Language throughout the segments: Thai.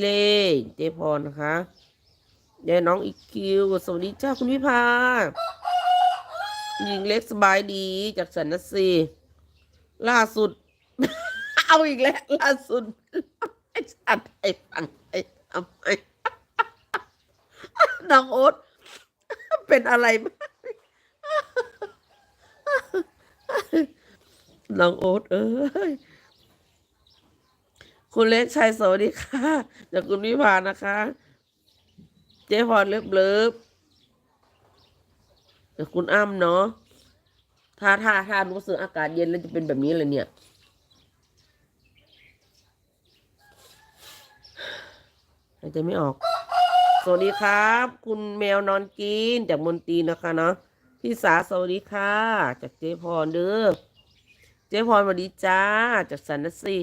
เล่เจพรนะคะยายน้องอีคิว สวัสดีเจ้าคุณวิภาหญิงเล็กสบายดีจากสันนสีล่าสุด เอาอีกแล้ว ล่าสุดไอ้สัตว์ไอ้ฟังไอ้ทำไมน้องโอ๊ตเป็นอะไรบ้างน้องโอ๊ตเอ้ย คุณเล็กชัยสวัสดีค่ะ จากคุณวิภานะคะ เจ๊พรเลิฟเลิฟจากคุณอ้ำเนาะถ้าถ้าถ้ารู้สึกอากาศเย็นแล้วจะเป็นแบบนี้เลยเนี่ย หายใจไม่ออก สวัสดีครับ คุณแมวนอนกินจากมนตีนะคะเนาะพี่สาสวัสดีค่ะ จากเจ๊พรเด้อเจ๊พรสวัสดีจ้า จากสันนสี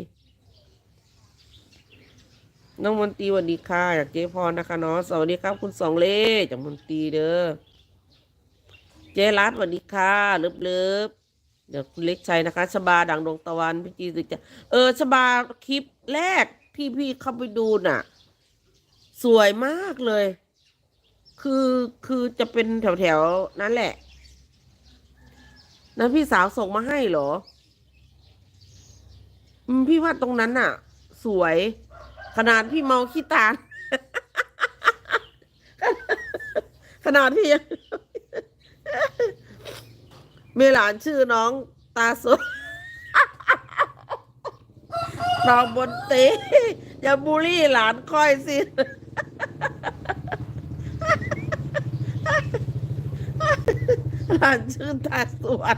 น้องมนตรีสวัสดีค่ะจากเจ๊พรนะคะเนาะสวัสดีครับ คุณสองเล่จากมนตรีเด้อเจ๊รัตสวัสดีค่ะเลิฟเลิฟเดี๋ยวคุณเล็กชัยนะคะชบาดังดวงตะวันพี่จีสึกจะเออชบาคลิปแรกที่พี่เข้าไปดูน่ะ สวยมากเลย คือคือจะเป็นแถวแถวๆนั้นแหละนั้นพี่สาวส่งมาให้เหรอ อืมพี่ว่าตรงนั้นน่ะ สวย ขนาดพี่เมาขี้ตาล ขนาดพี่ยังมีหลานชื่อน้องตาสวยน้องบนเตอย่าบูลลี่หลานค่อยสิ หลานชื่อตาสวน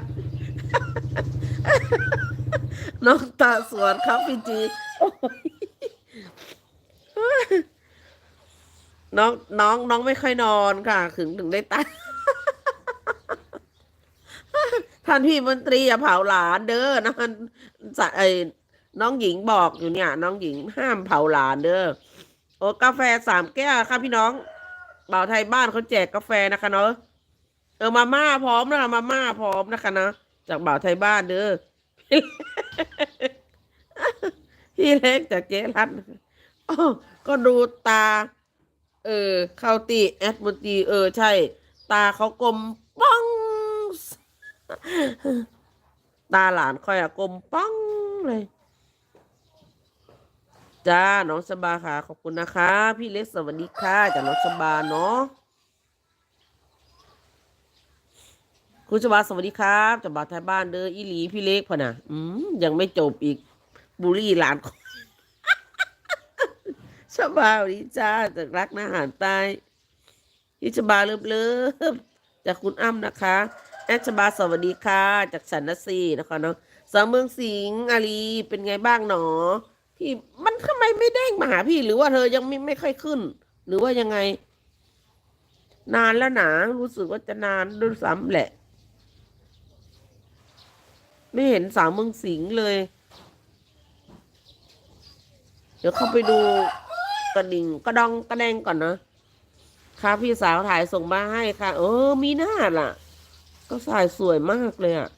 น้องตาสวนครับพี่จี น้องน้องน้องไม่ค่อยนอนค่ะ ถึงถึงได้ตาท่านพี่มนตรีอย่าเผาหลานเด้อนะสะไอ้น้องหญิงบอกอยู่เนี่ย น้องหญิงห้ามเผาหลานเด้อโอ้กาแฟสามแก้วค่ะพี่น้องบ่าวไทยบ้านเขาแจกกาแฟนะคะเนาะเออมาม่าพร้อมนะคะมาม่าพร้อมนะคะนะจากบ่าวไทยบ้านเด้อพี่เล็กจากเจ๊รัตน์ ก็ดูตา เออเข้าตีแอดมนตรีเออ ใช่ ตาเขากลมป้อง ตาหลานค่อยอะกลมป้องเลย จ้า น้องสบาค่ะ ขอบคุณนะคะ พี่เล็กสวัสดีค่ะจากน้องสบาเนาะคุณสบาสวัสดีครับจากบาทไทยบ้านเด้ออีหลีพี่เล็กพะนะอืมยังไม่จบอีกบุรีหลาน สบาสวัสดีจ้าจากรักนาหารใต้พี่สบาเลิฟเลิฟจากคุณอ้ำนะคะแอชบาสวัสดีค่ะ จากสันนสีนะคะเนาะสาวเมืองสิงห์อาลีเป็นไงบ้างหนอ พี่มันทำไมไม่เด้งมาหาพี่หรือว่าเธอยังไม่ไม่ค่อยขึ้น หรือว่ายังไง นานแล้วหนารู้สึกว่าจะนานด้วยซ้ำแหละ ไม่เห็นสาวเมืองสิงห์เลย เดี๋ยวเข้าไปดู กระดิ่งกระดองกระแดงก่อนนะค่ะพี่สาวถ่ายส่งมาให้ค่ะ เออ มีหน้าล่ะ ก็สายสวยมากเลยอะ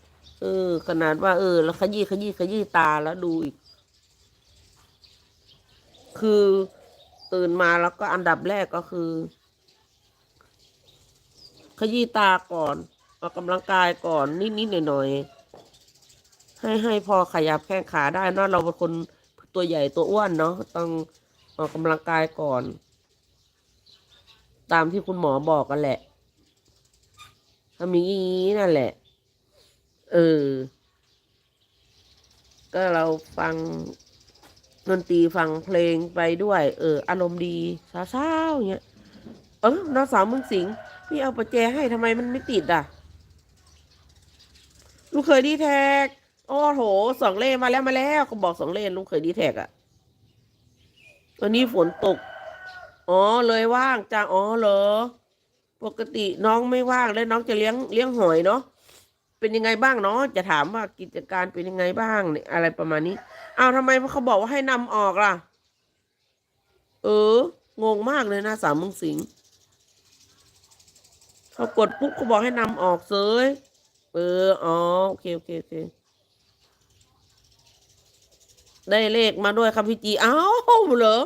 เออ ขนาดว่าเออ แล้วขยี้ขยี้ขยี้ตาแล้วดูอีก คือตื่นมาแล้วก็อันดับแรกก็คือ ขยี้ตาก่อนออกกำลังกายก่อนนิดๆหน่อยๆให้ให้พอขยับแข้งขาได้เนะเราเป็นคนตัวใหญ่ตัวอ้วนเนาะต้อง ออกกำลังกายก่อน ตามที่คุณหมอบอกกันแหละทำอย่างนี้นั่นแหละ เออ ก็เราฟังดนตรีฟังเพลงไปด้วย เออ อารมณ์ดีเศร้าๆอย่างเงี้ย เออน้องสาวมึงสิงพี่เอาประแจให้ทำไมมันไม่ติดอะ ลูกเคยดีแท็ก โอ้โห สองเล่มาแล้วมาแล้วเขาบอกสองเล่นลูกเคยดีแท็กอะ วันนี้ฝนตก อ๋อเลยว่างจ้าอ๋อเหรอ ปกติน้องไม่ว่างแล้วน้องจะเลี้ยงเลี้ยงหอยเนาะ เป็นยังไงบ้างเนาะ จะถามว่ากิจการเป็นยังไงบ้างเนี่ยอะไรประมาณนี้ อ้าวทำไมเขาบอกว่าให้นำออกล่ะ เออ งงมากเลยนะสามมึงสิงเขากดปุ๊บเขาบอกให้นำออกเซยเออ อ๋อ โอเค โอเค โอเค ได้เลขมาด้วยครับพี่จีอ้าวเหรอ